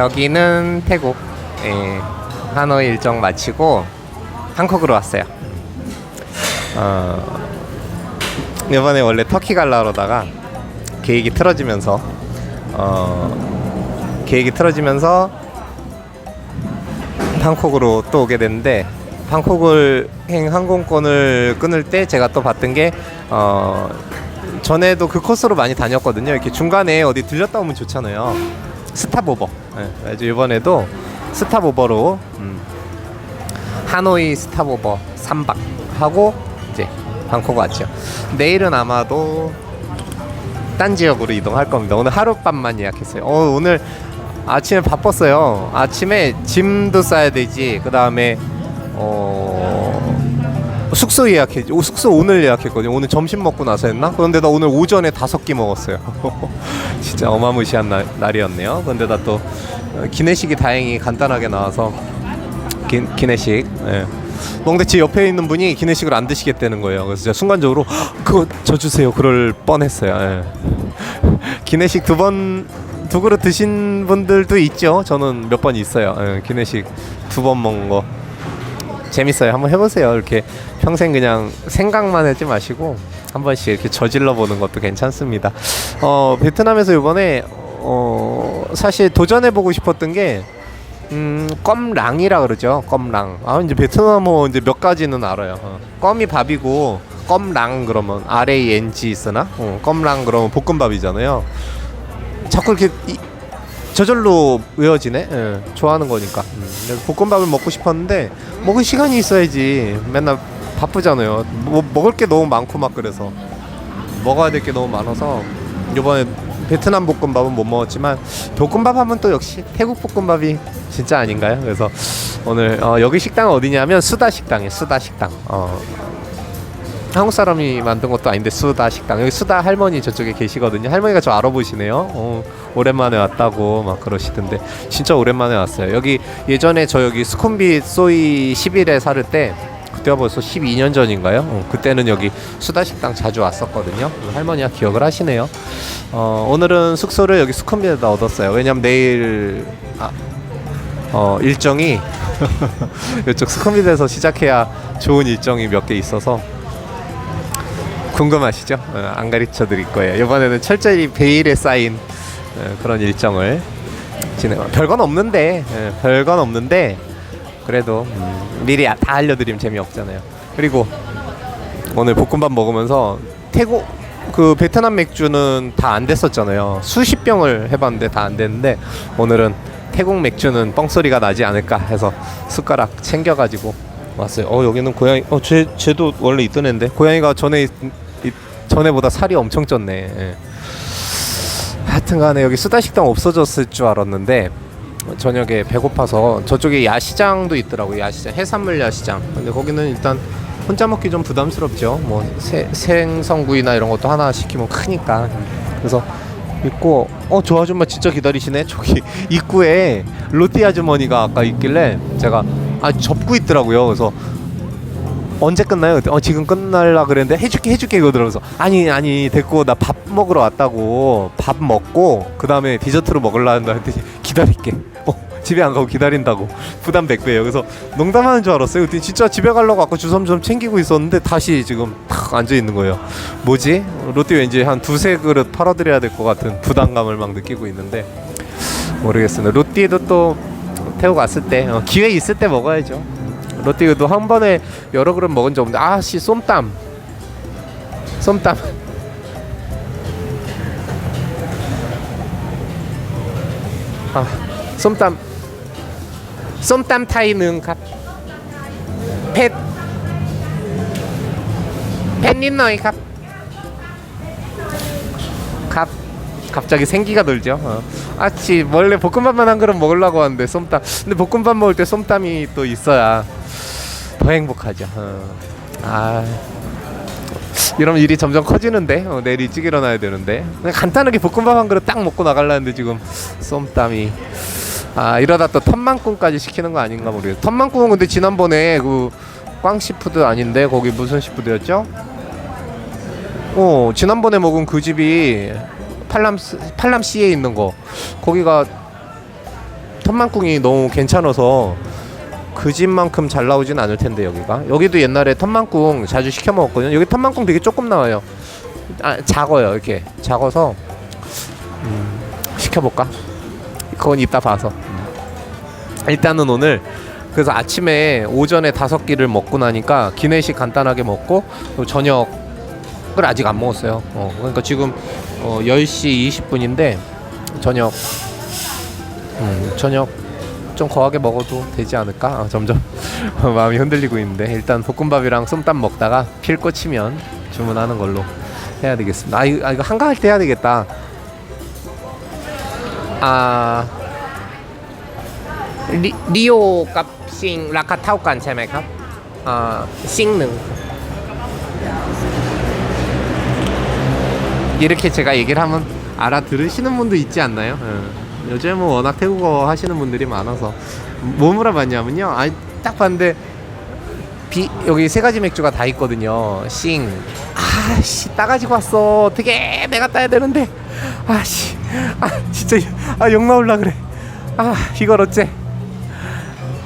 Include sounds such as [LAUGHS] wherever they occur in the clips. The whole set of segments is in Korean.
여기는 태국 예, 하노이 일정 마치고 한국으로 왔어요. 어, 이번에 원래 터키 갈라 그러다가 계획이 틀어지면서 어, 계획이 틀어지면서 방콕으로 또 오게 됐는데 방콕을 행 항공권을 끊을 때 제가 또 봤던 게 어, 전에도 그 코스로 많이 다녔거든요. 이렇게 중간에 어디 들렸다 오면 좋잖아요. 스탑오버. 네, 이번에도 스탑오버로 음, 하노이 스탑오버 3박 하고 이제 방콕 왔죠. 내일은 아마도 딴 지역으로 이동할 겁니다. 오늘 하룻밤만 예약했어요. 어, 오늘 아침에 바빴어요. 아침에 짐도 싸야 되지. 그 다음에 어 숙소 예약해. 오, 숙소 오늘 예약했거든요. 오늘 점심 먹고 나서 했나? 그런데 나 오늘 오전에 다섯 끼 먹었어요. [LAUGHS] 진짜 어마무시한 날, 날이었네요. 그런데 나또 어, 기내식이 다행히 간단하게 나와서 기, 기내식. 예. 근데 제 옆에 있는 분이 기내식을 안 드시겠다는 거예요. 그래서 제가 순간적으로 "헉, 그거 저 주세요. 그럴 뻔했어요. 예. [LAUGHS] 기내식 두번 두 그릇 드신 분들도 있죠. 저는 몇 번 있어요. 예, 기내식 두 번 먹은 거 재밌어요. 한번 해보세요. 이렇게 평생 그냥 생각만 하지 마시고 한 번씩 이렇게 저질러 보는 것도 괜찮습니다. 어 베트남에서 이번에 어 사실 도전해 보고 싶었던 게 음, 껌랑이라 그러죠. 껌랑. 아, 이제 베트남어 이제 몇 가지는 알아요. 어. 껌이 밥이고 껌랑 그러면 R A N G 쓰나? 어, 껌랑 그러면 볶음밥이잖아요. 자꾸 이렇게 이, 저절로 외워지네. 예, 좋아하는 거니까. 음, 그래서 볶음밥을 먹고 싶었는데 먹을 시간이 있어야지. 맨날 바쁘잖아요. 뭐, 먹을 게 너무 많고 막 그래서 먹어야 될 게 너무 많아서 이번에 베트남 볶음밥은 못 먹었지만 볶음밥 하면 또 역시 태국 볶음밥이 진짜 아닌가요? 그래서 오늘 어, 여기 식당은 어디냐면 수다 식당이에요. 수다 식당. 어, 한국 사람이 만든 것도 아닌데 수다 식당 여기 수다 할머니 저쪽에 계시거든요. 할머니가 저 알아보시네요. 어, 오랜만에 왔다고 막 그러시던데 진짜 오랜만에 왔어요. 여기 예전에 저 여기 스콘비 소이 10일에 살을 때 그때가 벌써 12년 전인가요? 어, 그때는 여기 수다 식당 자주 왔었거든요. 할머니가 기억을 하시네요. 어, 오늘은 숙소를 여기 스콘비에다 얻었어요. 왜냐면 내일 아, 어, 일정이 [LAUGHS] 이쪽 스콘비에서 시작해야 좋은 일정이 몇 개 있어서 궁금하시죠? 어, 안 가르쳐 드릴 거예요. 이번에는 철저히 베일에 쌓인 어, 그런 일정을 진행. 별건 없는데, 예, 별건 없는데 그래도 음, 미리 다 알려드리면 재미없잖아요. 그리고 오늘 볶음밥 먹으면서 태국 그 베트남 맥주는 다 안 됐었잖아요. 수십 병을 해봤는데 다 안 됐는데 오늘은 태국 맥주는 뻥소리가 나지 않을까 해서 숟가락 챙겨가지고 왔어요. 어 여기는 고양이. 어 쟤 쟤도 원래 있던 애인데 고양이가 전에 전에보다 살이 엄청 쪘네. 예. 하여튼간에 여기 수다 식당 없어졌을 줄 알았는데 저녁에 배고파서 저쪽에 야시장도 있더라고 요 야시장 해산물 야시장. 근데 거기는 일단 혼자 먹기 좀 부담스럽죠. 뭐 새, 생선구이나 이런 것도 하나 시키면 크니까. 그래서 있고 어 저 아줌마 진짜 기다리시네. 저기 [LAUGHS] 입구에 로티 아주머니가 아까 있길래 제가 아 접고 있더라고요. 그래서 언제 끝나요? 어 지금 끝날라 그랬는데 해줄게 해줄게 그러더라고요. 아니 아니 됐고 나 밥 먹으러 왔다고 밥 먹고 그 다음에 디저트로 먹으려 한다 했더니 기다릴게. 어 집에 안 가고 기다린다고 부담 100배예요. 그래서 농담하는 줄 알았어요. 그랬더니 진짜 집에 가려고 아까 주섬주섬 챙기고 있었는데 다시 지금 탁 앉아 있는 거예요. 뭐지? 롯데 왠지 한 두세 그릇 팔아드려야 될 것 같은 부담감을 막 느끼고 있는데 모르겠습니다. 롯데도 또 태국 왔을 때 어, 기회 있을 때 먹어야죠. 로띠그도 한 번에 여러 그릇 먹은 적 없는데 아씨 쏨땀 쏨땀 [LAUGHS] 아 쏨땀 쏨땀 타이는 갑펫펫니너이 갑 갑. 갑자기 생기가 돌죠. 어. 아치 원래 볶음밥만 한 그릇 먹으려고 하는데 쏨땀. 근데 볶음밥 먹을 때 쏨땀이 또 있어야 더 행복하죠. 어. 아 이러면 일이 점점 커지는데 어, 내일 일찍 일어나야 되는데 그냥 간단하게 볶음밥 한 그릇 딱 먹고 나가려는데 지금 쏨땀이 아 이러다 또 텀만꿍까지 시키는 거 아닌가 모르겠어. 텀만꿍은 근데 지난번에 그 꽝시푸드 아닌데 거기 무슨 시푸드였죠? 어 지난번에 먹은 그 집이 팔람 팔람시에 있는 거 거기가 텀만꿍이 너무 괜찮아서 그 집만큼 잘 나오진 않을 텐데 여기가 여기도 옛날에 텀만꿍 자주 시켜 먹었거든요. 여기 텀만꿍 되게 조금 나와요. 아 작아요 이렇게 작아서 음, 시켜볼까? 그건 이따 봐서 음. 일단은 오늘 그래서 아침에 오전에 다섯 끼를 먹고 나니까 기내식 간단하게 먹고 또 저녁을 아직 안 먹었어요. 어, 그러니까 지금 어, 10시 20분인데 저녁 음, 저녁 좀 거하게 먹어도 되지 않을까? 아, 점점 [LAUGHS] 마음이 흔들리고 있는데 일단 볶음밥이랑 쏨땀 먹다가 필 꽂히면 주문하는 걸로 해야 되겠습니다. 아 이거, 아, 이거 한가할 때 해야 되겠다. 아 리, 리오 값싱 라카타오칸 제메캅 아 싱능 이렇게 제가 얘기를 하면 알아들으시는 분도 있지 않나요? 응. 요즘은 워낙 태국어 하시는 분들이 많아서 뭐 물어봤냐면요. 아니 딱 봤는데 비 여기 세 가지 맥주가 다 있거든요. 싱. 아씨 따가지고 왔어. 어떻게 내가 따야 되는데. 아씨. 아 진짜 아 욕 나올라 그래. 아 이걸 어째?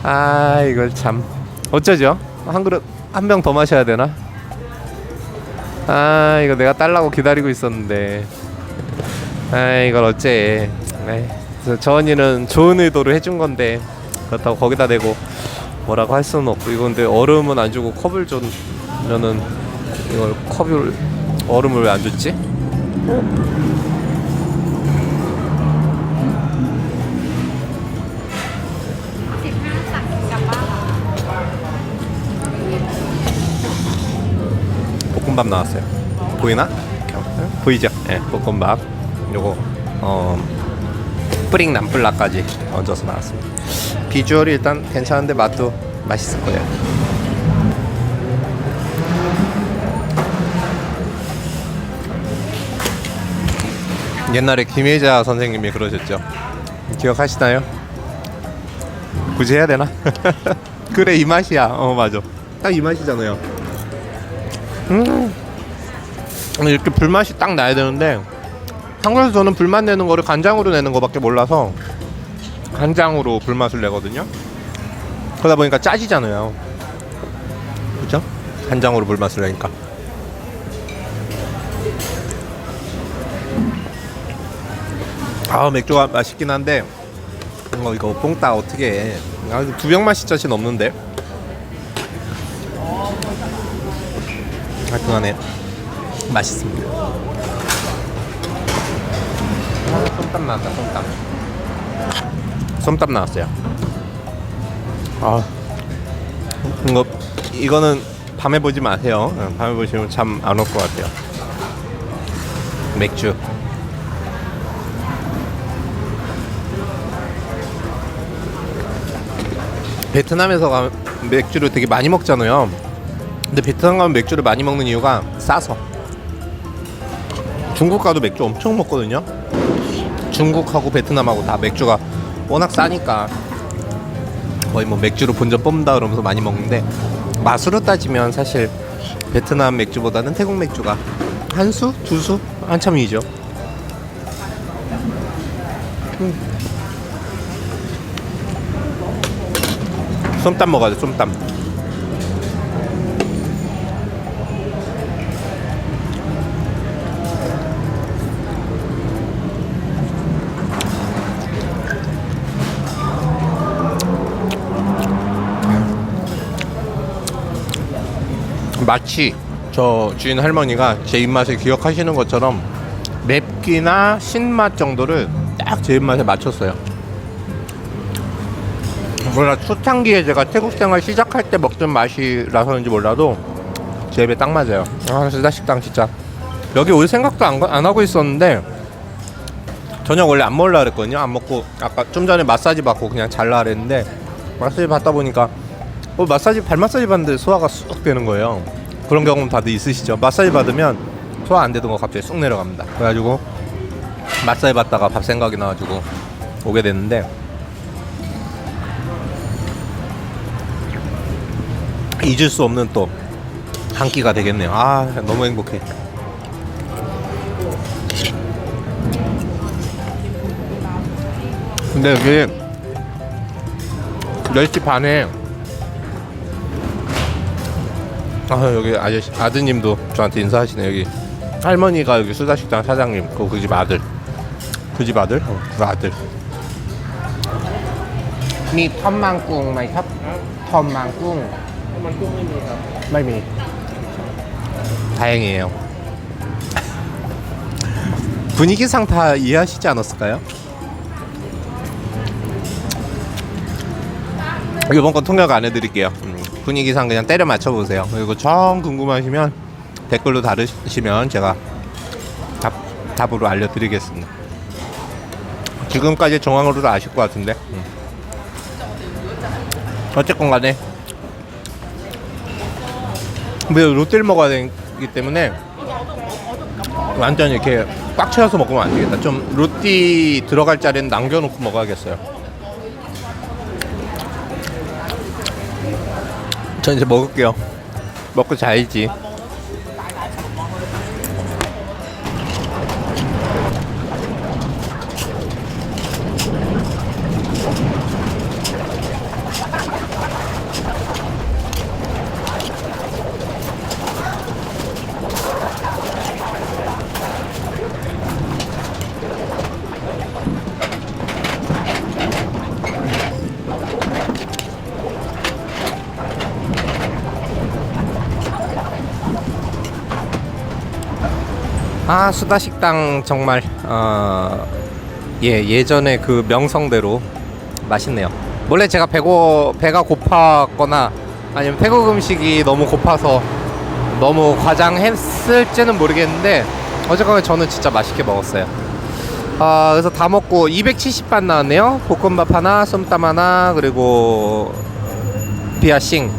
아 이걸 참 어쩌죠? 한 그릇 한 병 더 마셔야 되나? 아 이거 내가 딸라고 기다리고 있었는데 아 이걸 어째 에이, 그래서 저 언니는 좋은 의도로 해준 건데 그렇다고 거기다 대고 뭐라고 할 수는 없고 이거 근데 얼음은 안 주고 컵을 줬면은 이걸 컵을 얼음을 왜 안 줬지? 볶음밥 나왔어요. 보이나? 보이죠? 예, 볶음밥. 요거 어 뿌링 남플라까지 얹어서 나왔습니다. 비주얼이 일단 괜찮은데 맛도 맛있을 거예요. 옛날에 김혜자 선생님이 그러셨죠. 기억하시나요? 굳이 해야 되나? [LAUGHS] 그래 이 맛이야. 어 맞아. 딱 이 맛이잖아요. 음 이렇게 불맛이 딱 나야 되는데 한국에서 저는 불맛 내는 거를 간장으로 내는 거밖에 몰라서 간장으로 불맛을 내거든요. 그러다 보니까 짜지잖아요. 그죠? 간장으로 불맛을 내니까. 아 맥주가 맛있긴 한데 어, 이거 뽕따 어떻게 해? 아, 이거 두병 마실 자신 없는데. 하여튼간에 맛있습니다. 솜땀 나왔다 솜땀. 솜땀 나왔어요. 아 이거 이거는 밤에 보지 마세요. 어, 밤에 보시면 참 안 올 것 같아요. 맥주. 베트남에서 가면 맥주를 되게 많이 먹잖아요. 근데 베트남 가면 맥주를 많이 먹는 이유가 싸서. 중국 가도 맥주 엄청 먹거든요. 중국하고 베트남하고 다 맥주가 워낙 싸니까 거의 뭐 맥주로 본전 뽑는다 그러면서 많이 먹는데 맛으로 따지면 사실 베트남 맥주보다는 태국 맥주가 한 수, 두 수, 한참 위죠. 음. 쏨땀 먹어야죠, 쏨땀. 마치 저 주인 할머니가 제 입맛을 기억하시는 것처럼 맵기나 신맛 정도를 딱 제 입맛에 맞췄어요. 몰라 초창기에 제가 태국 생활 시작할 때 먹던 맛이라서인지 몰라도 제 입에 딱 맞아요. 아 쓰다 식당 진짜 여기 올 생각도 안, 안 하고 있었는데 저녁 원래 안 먹으려 그랬거든요. 안 먹고 아까 좀 전에 마사지 받고 그냥 잘라 그랬는데 마사지 받다 보니까 어, 마사지 발 마사지 받는데 소화가 쑥 되는 거예요. 그런 경험 다들 있으시죠? 마사지 받으면 소화 안 되던 거 갑자기 쑥 내려갑니다. 그래가지고 마사지 받다가 밥 생각이 나가지고 오게 됐는데 잊을 수 없는 또 한 끼가 되겠네요. 아 너무 행복해. 근데 여기 10시 반에 아 여기 아저씨 아드님도 저한테 인사하시네 여기 할머니가 여기 수다식당 사장님 그 그 집 아들 그 집 아들 어, 그 아들 มีท่อมมังกุ้งไหมครับทอมมังกุ้ง มันกุ้งไม่มีครับ ไม่มี 다행이에요 분위기상 다 이해하시지 않았을까요? 이번 건 통역 안 해드릴게요 음, 분위기상 그냥 때려 맞춰보세요 그리고 정 궁금하시면 댓글로 다르시면 제가 답, 답으로 알려드리겠습니다 지금까지 정황으로도 아실 것 같은데 음. 어쨌건 간에 근데 롯데를 먹어야 되기 때문에 완전 이렇게 꽉 채워서 먹으면 안 되겠다. 좀 롯띠 들어갈 자리는 남겨놓고 먹어야겠어요. 전 이제 먹을게요. 먹고 자야지. 아 수다 식당 정말 어, 예 예전에 그 명성대로 맛있네요. 원래 제가 배고 배가 고팠거나 아니면 태국 음식이 너무 고파서 너무 과장했을지는 모르겠는데 어쨌거나 저는 진짜 맛있게 먹었어요. 아 그래서 다 먹고 270반 나왔네요. 볶음밥 하나, 쏨땀 하나 그리고 비아싱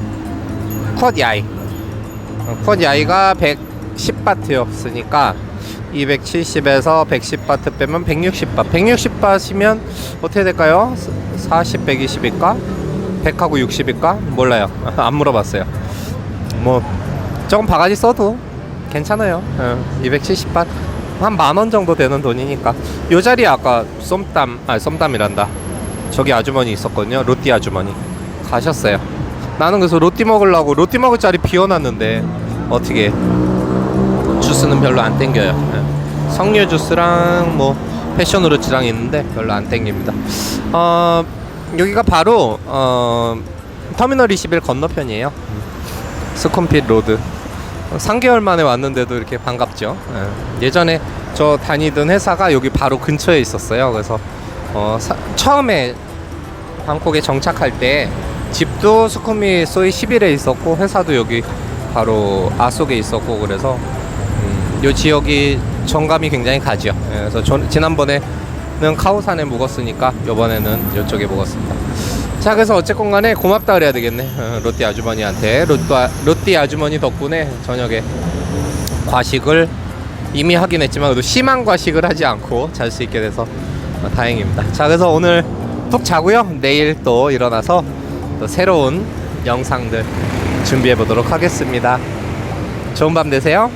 컷 야이 컷 야이가 110바트였으니까 270에서 110바트 빼면 160바. 160바트면 어떻게 될까요? 40, 120일까? 100하고 60일까? 몰라요. [LAUGHS] 안 물어봤어요. 뭐 조금 바가지 써도 괜찮아요. 270바트. 한만 원 정도 되는 돈이니까. 요 자리에 아까 쏨땀 아 쏨땀이란다. 저기 아주머니 있었거든요. 로띠 아주머니. 가셨어요. 나는 그래서 로띠 먹으려고 로띠 먹을 자리 비워놨는데 어떻게? 주스는 별로 안 땡겨요. 예. 석류 주스랑 뭐 패션 우르츠랑 있는데 별로 안 땡깁니다. 어, 여기가 바로 어, 터미널 21 건너편이에요. 스콘핏 로드. 3개월 만에 왔는데도 이렇게 반갑죠. 예. 예전에 저 다니던 회사가 여기 바로 근처에 있었어요. 그래서 어, 사- 처음에 방콕에 정착할 때 집도 수쿠미 소이 11에 있었고 회사도 여기 바로 아속에 있었고 그래서 음, 요 지역이 정감이 굉장히 가죠. 예, 그래서 저, 지난번에는 카오산에 묵었으니까 이번에는 이쪽에 묵었습니다. 자 그래서 어쨌건 간에 고맙다 그래야 되겠네 어, 롯데 아주머니한테 롯데, 롯데 아주머니 덕분에 저녁에 과식을 이미 하긴 했지만 그래도 심한 과식을 하지 않고 잘 수 있게 돼서 어, 다행입니다. 자 그래서 오늘 푹 자고요. 내일 또 일어나서 또 새로운 영상들 준비해 보도록 하겠습니다. 좋은 밤 되세요.